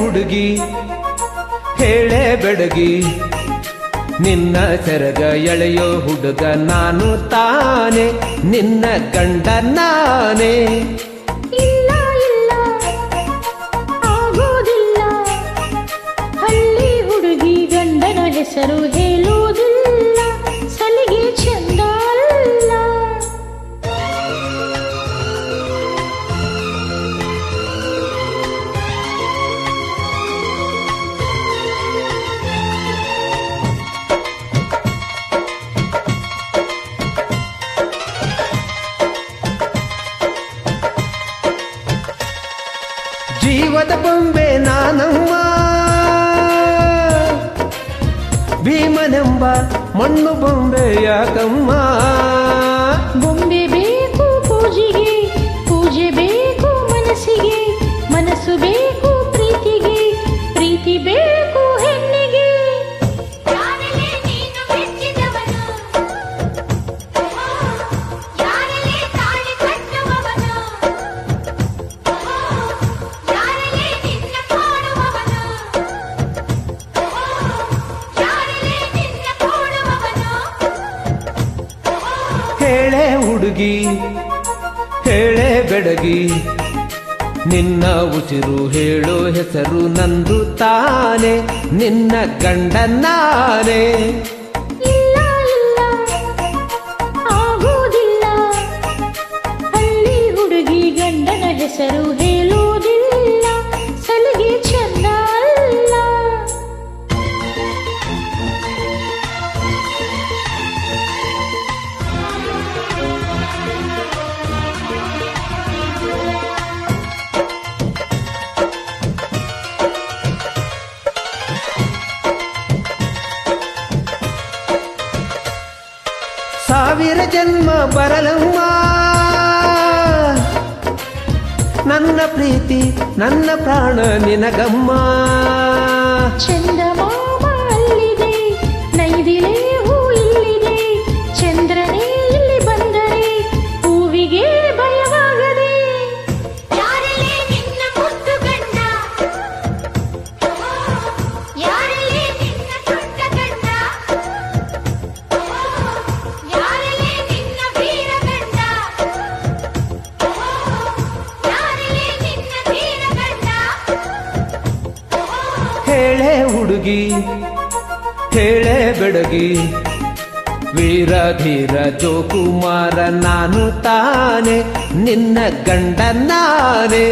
ಹುಡುಗಿ ಹೇಳೆ ಬೆಡಗಿ. ನಿನ್ನ ಸೆರಗ ಎಳೆಯೋ ಹುಡುಗ ನಾನು ತಾನೆ ನಿನ್ನ ಕಂಡ ನಾನೇ. ಜೀವದ ಬೊಂಬೆ ನಾನಮ್ಮ ಭೀಮನೆಂಬ ಮಣ್ಣು ಬೊಂಬೆ ಯಾಕಮ್ಮ ಬೊಂಬೆ ಬೇಕು ಪೂಜೆಗೆ, ಪೂಜೆ ಬೇಕು ಮನಸ್ಸಿಗೆ, ಮನಸ್ಸು ಬೇಕು ಹೇಳೆ ಹುಡುಗಿ ಹೇಳೆ ಬೆಡಗಿ. ನಿನ್ನ ಉಸಿರು ಹೇಳೋ ಹೆಸರು ನಂದು ತಾನೆ ನಿನ್ನ ಗಂಡ ಜನ್ಮ ಬರಲಮ್ಮ. ನನ್ನ ಪ್ರೀತಿ ನನ್ನ ಪ್ರಾಣ ನಿನಗಮ್ಮ. ಚಂದಮಾಮ. ಹೇಳೆ ಹುಡುಗಿ ಹೇಳೆ ಬೆಡಗಿ. ವೀರ ಧೀರ ಜೋಕುಮಾರ ನಾನು ತಾನೆ ನಿನ್ನ ಗಂಡ ನಾನೇ.